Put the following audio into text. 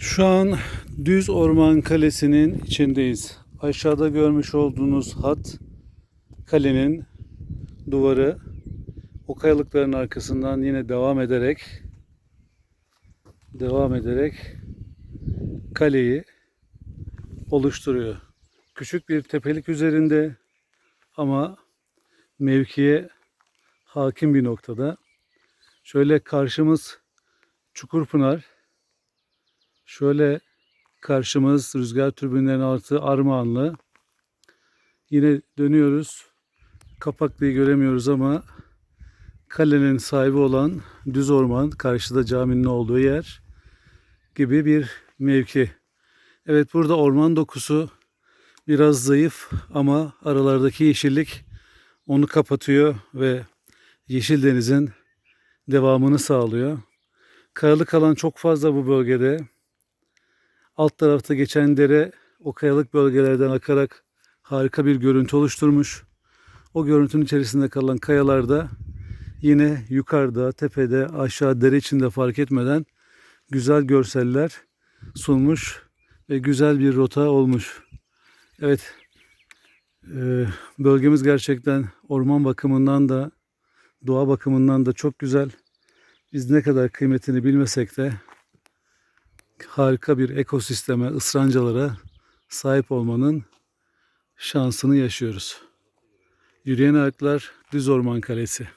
Şu an Düz Orman Kalesi'nin içindeyiz. Aşağıda görmüş olduğunuz hat kalenin duvarı. O kayalıkların arkasından yine devam ederek devam ederek kaleyi oluşturuyor. Küçük bir tepelik üzerinde ama mevkiye hakim bir noktada. Şöyle karşımız Çukurpınar. Şöyle karşımız rüzgar türbinlerinin altı Armağanlı. Yine dönüyoruz. Kapaklı'yı göremiyoruz ama kalenin sahibi olan düz orman, karşıda caminin olduğu yer gibi bir mevki. Evet burada orman dokusu biraz zayıf ama aralardaki yeşillik onu kapatıyor ve Yeşil Deniz'in devamını sağlıyor. Kayalık alan çok fazla bu bölgede. Alt tarafta geçen dere o kayalık bölgelerden akarak harika bir görüntü oluşturmuş. O görüntünün içerisinde kalan kayalarda yine yukarıda, tepede, aşağı dere içinde fark etmeden güzel görseller sunmuş ve güzel bir rota olmuş. Evet, e, bölgemiz gerçekten orman bakımından da doğa bakımından da çok güzel. Biz ne kadar kıymetini bilmesek de harika bir ekosisteme, ısrancalara sahip olmanın şansını yaşıyoruz. Yürüyen Ayaklar Düz Orman Kalesi.